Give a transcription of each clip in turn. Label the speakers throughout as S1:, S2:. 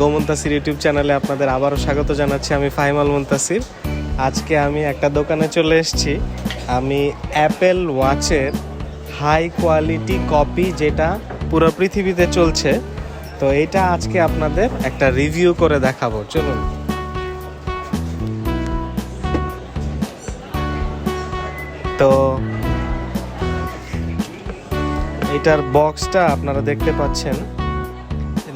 S1: গোমন্তাসির YouTube চ্যানেলে আপনাদের আবারও স্বাগত জানাচ্ছি আমি ফাহিমাল মুন্তাসির। আজকে আমি একটা দোকানে চলে এসেছি। আমি অ্যাপেল ওয়াচের হাই কোয়ালিটি কপি যেটা পুরো পৃথিবীতে চলছে। তো এটা আজকে আপনাদের একটা রিভিউ করে দেখাবো। চলুন। তো এটার বক্সটা আপনারা দেখতে পাচ্ছেন।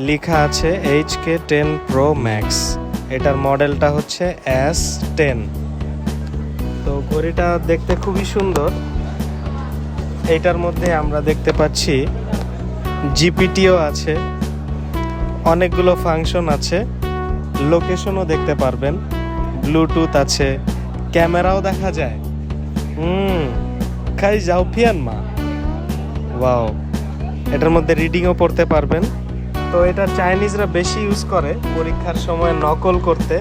S1: লেখা আছে H K ten pro max এটার মডেলটা হচ্ছে এস টেন তো ঘড়িটা দেখতে খুবই সুন্দর। এটার মধ্যে আমরা দেখতে পাচ্ছি জিপিটিও আছে। অনেকগুলো ফাংশন আছে। লোকেশনও দেখতে পারবেন। ব্লুটুথ আছে। ক্যামেরাও দেখা যায়। হুম। খাই যাও ফিয়ান মা। ওয়াও এটার মধ্যে রিডিংও পড়তে পারবেন। তো এটা চাইনিজরা বেশি ইউজ করে পরীক্ষার সময় নকল করতে।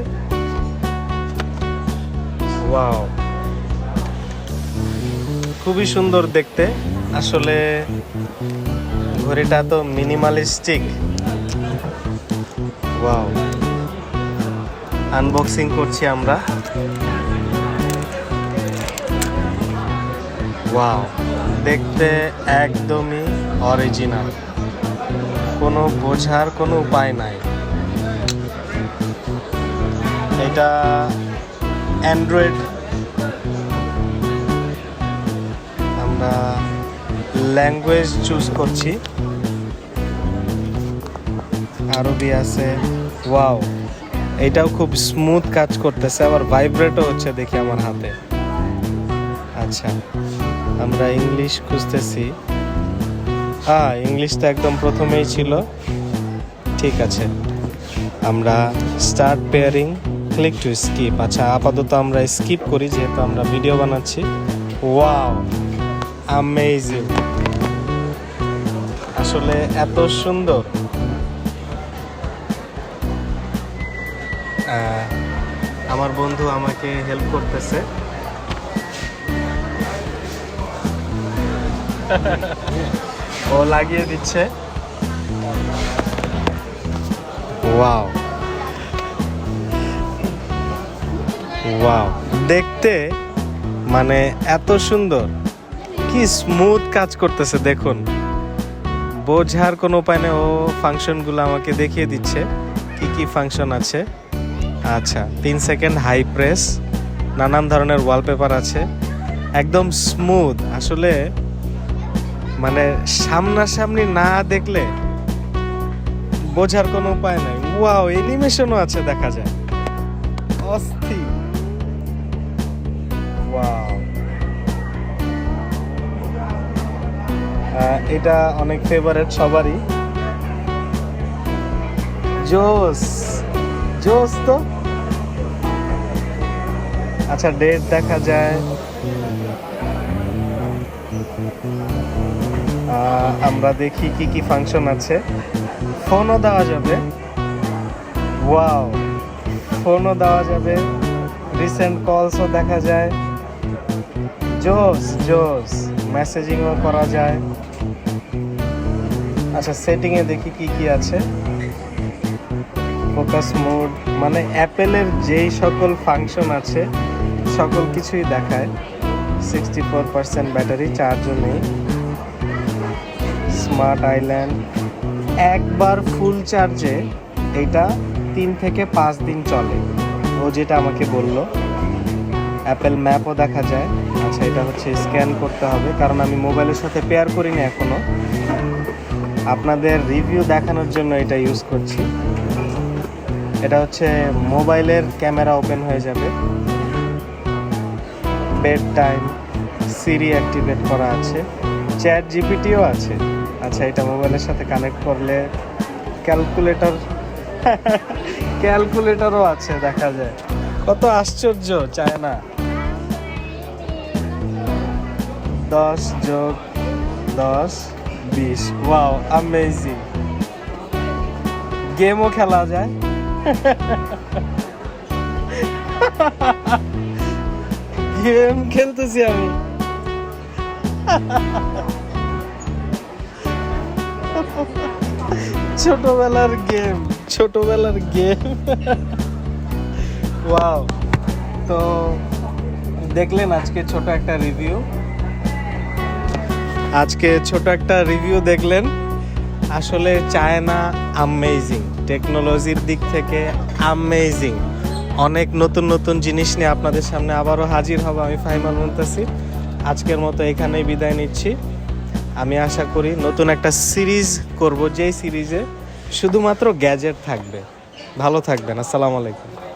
S1: ওয়াও খুবই সুন্দর দেখতে। আসলে ঘড়িটা তো মিনিমালিস্টিক ওয়াও আনবক্সিং করছি আমরা। ওয়াও দেখতে একদমই অরিজিনাল কোনো বোঝার কোনো উপায় নাই। এটা অ্যান্ড্রয়েড আমরা ল্যাঙ্গুয়েজ চুজ করছি। আরবি আছে। ওয়াও এটাও খুব স্মুথ কাজ করতেছে, আবার ভাইব্রেটও হচ্ছে দেখি আমার হাতে। আচ্ছা আমরা ইংলিশ খুঁজতেছি। হ্যাঁ ইংলিশটা একদম প্রথমেই ছিল। ঠিক আছে। আমরা start pairing click to skip আচ্ছা আপাতত আমরা স্কিপ করি, যেহেতু আমরা ভিডিও বানাচ্ছি। ওয়াও আমেজিং আসলে এত সুন্দর। আমার বন্ধু আমাকে হেল্প করতেছে। ও লাগিয়ে দিচ্ছে। ওয়াও। ওয়াও। দেখতে মানে এত সুন্দর। কি স্মুথ কাজ করতেছে, দেখুন। বোঝার কোনো উপায় নেই, ও ফাংশনগুলো আমাকে দেখিয়ে দিচ্ছে, কি কি ফাংশন আছে। আচ্ছা তিন সেকেন্ড হাই প্রেস, নানান ধরনের ওয়ালপেপার আছে। একদম স্মুথ আসলে মানে সামনাসামনি না দেখলে বোঝার কোনো উপায় নাই। ওয়াও অ্যানিমেশনও আছে দেখা যায়। অস্থির। ওয়াও এটা অনেক ফেভারেট সবারই। জোস জোস তো? আচ্ছা ডেট দেখা যায়। আমরা দেখি কি কি ফাংশন আছে। ফোনও দেওয়া যাবে। ওয়াও ফোনও দেওয়া যাবে। রিসেন্ট কলসও দেখা যায়। জোস জোস মেসেজিংও করা যায়। আচ্ছা সেটিংয়ে দেখি কি কি আছে। ফোকাস মোড মানে অ্যাপেলের যেই সকল ফাংশন আছে, সকল কিছুই দেখায়। সিক্সটি ফোর পার্সেন্ট ব্যাটারি চার্জও নেই। Smart island. একবার ফুল চার্জে এটা তিন থেকে পাঁচ দিন চলে। ও যেটা আমাকে বলল। অ্যাপেল ম্যাপও দেখা যায়। আচ্ছা এটা হচ্ছে স্ক্যান করতে হবে, কারণ আমি মোবাইলের সাথে পেয়ার করিনি এখনও আপনাদের রিভিউ দেখানোর জন্য এটা ইউজ করছি। এটা হচ্ছে মোবাইলের ক্যামেরা ওপেন হয়ে যাবে। বেড টাইম সিরি অ্যাক্টিভেট করা আছে। চ্যাট জিপিটিও আছে। আচ্ছা এটা মোবাইলের সাথে কানেক্ট করলে ক্যালকুলেটর ক্যালকুলেটরও আছে, দেখা যায়। কত আশ্চর্য চায় না দশ যোগ দশ, বিশ। ওয়াও আমেজিং গেমও খেলা যায়। গেম খেলতেছি আমি। ছোটবেলার গেম ছোটবেলার গেম ওয়াও তো দেখলেন আজকে ছোট একটা রিভিউ আজকে ছোট একটা রিভিউ দেখলেন। আসলে চায়না আমেজিং টেকনোলজির দিক থেকে আমেজিং অনেক নতুন নতুন জিনিস নিয়ে আপনাদের সামনে আবারও হাজির হব আমি ফাইমাল মুন্তাসির আজকের মতো এখানেই বিদায় নিচ্ছি। আমি আশা করি নতুন একটা সিরিজ করব, যেই সিরিজে শুধুমাত্র গ্যাজেট থাকবে। ভালো থাকবেন, আসসালামু আলাইকুম।